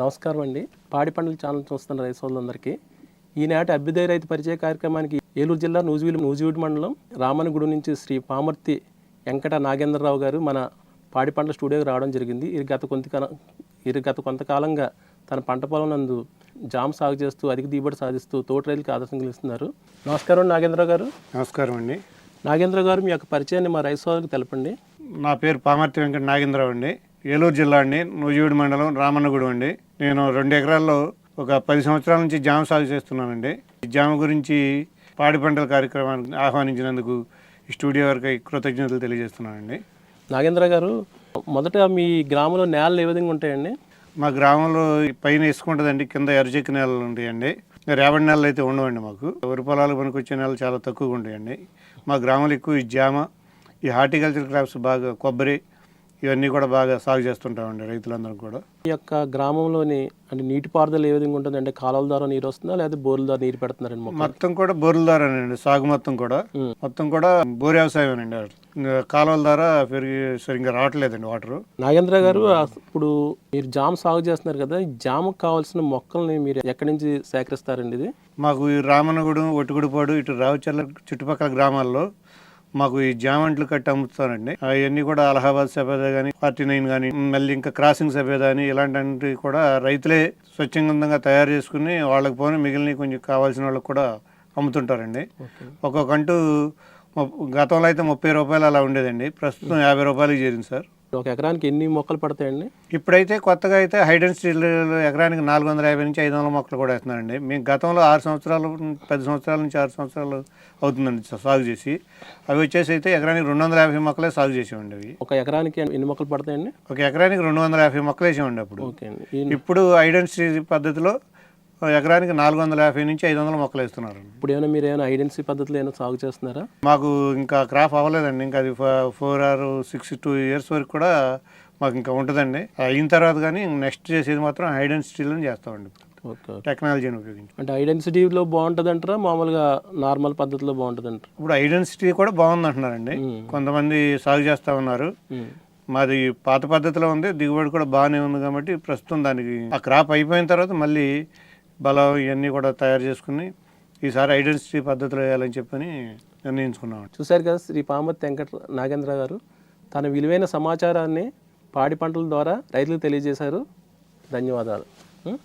నమస్కారం అండి. పాడి పంటల ఛానల్ చూస్తున్న రైతు సోదరులందరికీ ఈనాటి అభ్యుదయ రైతు పరిచయ కార్యక్రమానికి ఏలూరు జిల్లా నూజివీడు నూజివీడు మండలం రామనగూడు నుంచి శ్రీ పామర్తి వెంకట నాగేంద్రరావు గారు మన పాడి పంటల స్టూడియోకి రావడం జరిగింది. ఇది గత కొంత ఇది గత కొంతకాలంగా తన పంట పొలం నందు జామ్ సాగు చేస్తూ అధిక దిగుబడి సాధిస్తూ తోట రైతులకు ఆదర్శం కలిగిస్తున్నారు. నమస్కారం నాగేంద్రరావు గారు. నమస్కారం అండి. నాగేంద్ర గారు మీ యొక్క పరిచయాన్ని మా రైతు సోదరులకు తెలపండి. నా పేరు పామర్తి వెంకట నాగేంద్రరావు అండి. ఏలూరు జిల్లా అండి నూజివీడు మండలం రామన్నగూడెం అండి. నేను రెండు ఎకరాల్లో ఒక పది సంవత్సరాల నుంచి జామ సాగు చేస్తున్నానండి. ఈ జామ గురించి పాడి పంటల కార్యక్రమానికి ఆహ్వానించినందుకు ఈ స్టూడియో వరకు కృతజ్ఞతలు తెలియజేస్తున్నానండి. నాగేంద్ర గారు మొదట మీ గ్రామంలో నేలలు ఏ విధంగా ఉంటాయండి? మా గ్రామంలో పైన ఇసుకుంటుందండి కింద ఎర్రచెక్కి నేలలు ఉంటాయండి. రేవడి నేలలు అయితే ఉండవండి మాకు. వరి పొలాలు పనికొచ్చే నేలలు చాలా తక్కువగా ఉంటాయండి. మా గ్రామంలో ఎక్కువ ఈ జామ ఈ హార్టికల్చర్ క్రాప్స్ బాగా కొబ్బరి ఇవన్నీ కూడా బాగా సాగు చేస్తుంటామండి రైతులందరూ కూడా. ఈ యొక్క గ్రామంలోని అంటే నీటిపారుదల ఏ విధంగా ఉంటుంది? అంటే కాలువల ద్వారా నీరు వస్తుందా? లేదా బోర్ల ద్వారా నీరు పెడుతున్నారండి మొత్తం? కూడా బోర్ల ద్వారానండి సాగు మొత్తం కూడా. మొత్తం కూడా బోర్ వ్యవసాయమేనండి. ఇంకా కాలువల ద్వారా పెరిగి సరిగ్గా రావట్లేదండి వాటర్. నాగేంద్ర గారు ఇప్పుడు మీరు జామ సాగు చేస్తున్నారు కదా జామకు కావాల్సిన మొక్కల్ని మీరు ఎక్కడి నుంచి సేకరిస్తారండి ఇది? మాకు రామనగూడెం ఒట్టుగుడిపాడు ఇటు రావుచర్ల చుట్టుపక్కల గ్రామాల్లో మాకు ఈ జామంట్లు కట్టి అమ్ముతారండి. అవన్నీ కూడా అలహాబాద్ సఫేదా కానీ ఫార్టీ నైన్ కానీ మళ్ళీ ఇంకా క్రాసింగ్ సఫేదా అని ఇలాంటివి కూడా రైతులే స్వచ్ఛందంగా తయారు చేసుకుని వాళ్ళకి పోని మిగిలిన కొంచెం కావాల్సిన వాళ్ళకి కూడా అమ్ముతుంటారండి. ఓకే. ఒక్కొక్క అంటూ ము- గతంలో అయితే ముప్పై రూపాయలు అలా ఉండేదండి. ప్రస్తుతం యాభై రూపాయలకి చేరింది సార్. ఒక ఎకరానికి ఎన్ని మొక్కలు పడతాయండి? ఇప్పుడైతే కొత్తగా అయితే హైడెన్ స్టీల్ ఎకరానికి నాలుగు వందల యాభై నుంచి ఐదు వందల మొక్కలు కూడా వేస్తున్నారండి. మేము గతంలో ఆరు సంవత్సరాలు పది సంవత్సరాల నుంచి ఆరు సంవత్సరాలు అవుతుందండి సాగు చేసి. అవి వచ్చేసి అయితే ఎకరానికి రెండు వందల యాభై మొక్కలే సాగు చేసామండి అవి. ఒక ఎకరానికి ఎన్ని మొక్కలు పడతాయండి? ఒక ఎకరానికి రెండు వందల యాభై మొక్కలు వేసామండి అప్పుడు. ఇప్పుడు హైడెన్ స్టీల్ పద్ధతిలో ఎకరానికి నాలుగు వందల యాభై నుంచి ఐదు వందల మొక్కలు వేస్తున్నారు. ఇప్పుడు ఏమైనా మీరు ఏమైనా ఐడెన్సీ పద్ధతిలో ఏమైనా సాగు చేస్తున్నారా? మాకు ఇంకా క్రాప్ అవ్వలేదండి. ఇంకా అది four or six two years వరకు కూడా మాకు ఇంకా ఉంటుందండి. అయిన తర్వాత కానీ నెక్స్ట్ చేసేది మాత్రం హైడెన్ స్టీల్ అని చేస్తామండి టెక్నాలజీని ఉపయోగించి. అంటే ఐడెన్సిటీలో బాగుంటుంది అంటారా మామూలుగా నార్మల్ పద్ధతిలో బాగుంటుంది అంటారా ఇప్పుడు ఐడెన్సిటీ కూడా బాగుంది అంటున్నారండి. కొంతమంది సాగు చేస్తా ఉన్నారు. మాది పాత పద్ధతిలో ఉంది. దిగుబడి కూడా బాగానే ఉంది కాబట్టి ప్రస్తుతం దానికి ఆ క్రాప్ అయిపోయిన తర్వాత మళ్ళీ బలం ఇవన్నీ కూడా తయారు చేసుకుని ఈసారి ఐడెన్సిటీ పద్ధతిలో వేయాలని చెప్పని నిర్ణయించుకున్నాం. చూశారు కదా శ్రీ పామత్ వెంకట నాగేంద్ర గారు. తన విలువైన సమాచారాన్ని పాడి పంటల ద్వారా రైతులకు తెలియజేశారు. ధన్యవాదాలు. ఉం?